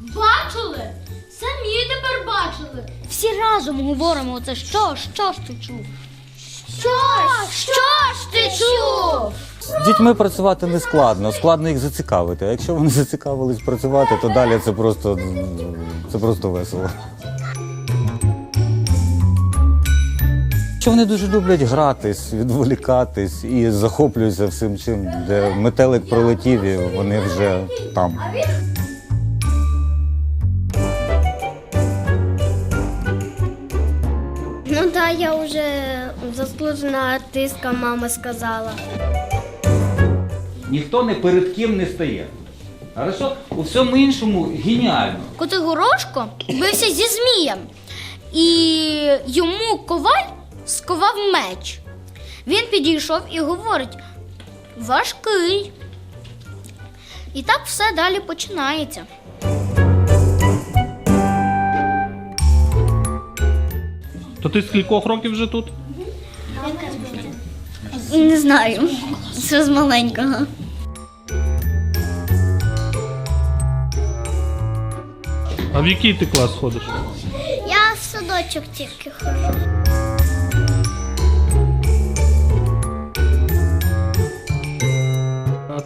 Бачили? Самі тепер бачили. Всі разом говоримо оце що, що ж ти чув? Що? Що ж ти чув? З дітьми працювати не складно, складно їх зацікавити. А якщо вони зацікавились працювати, то далі це просто, це просто весело. Що вони дуже люблять гратись, відволікатись і захоплюються всім чим, де метелик пролетів, і вони вже там. Ну да, я вже заслужена артистка, мама сказала. Ніхто не перед ким не стає. Хорошо? У всьому іншому геніально. Котигорошко бився зі змієм, і йому коваль сковав меч. Він підійшов і говорить: важкий. І так все далі починається. То ти з кількох років вже тут? Не знаю. Це з маленького. А в який ти клас ходиш? Я в садочок тільки ходжу.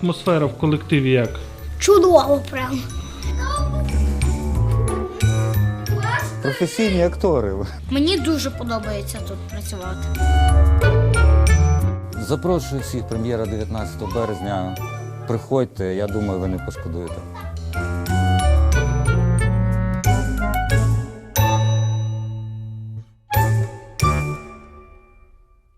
Атмосфера в колективі як? Чудово прям. Професійні актори. Мені дуже подобається тут працювати. Запрошую всіх прем'єра 19 березня. Приходьте, я думаю, ви не пошкодуєте.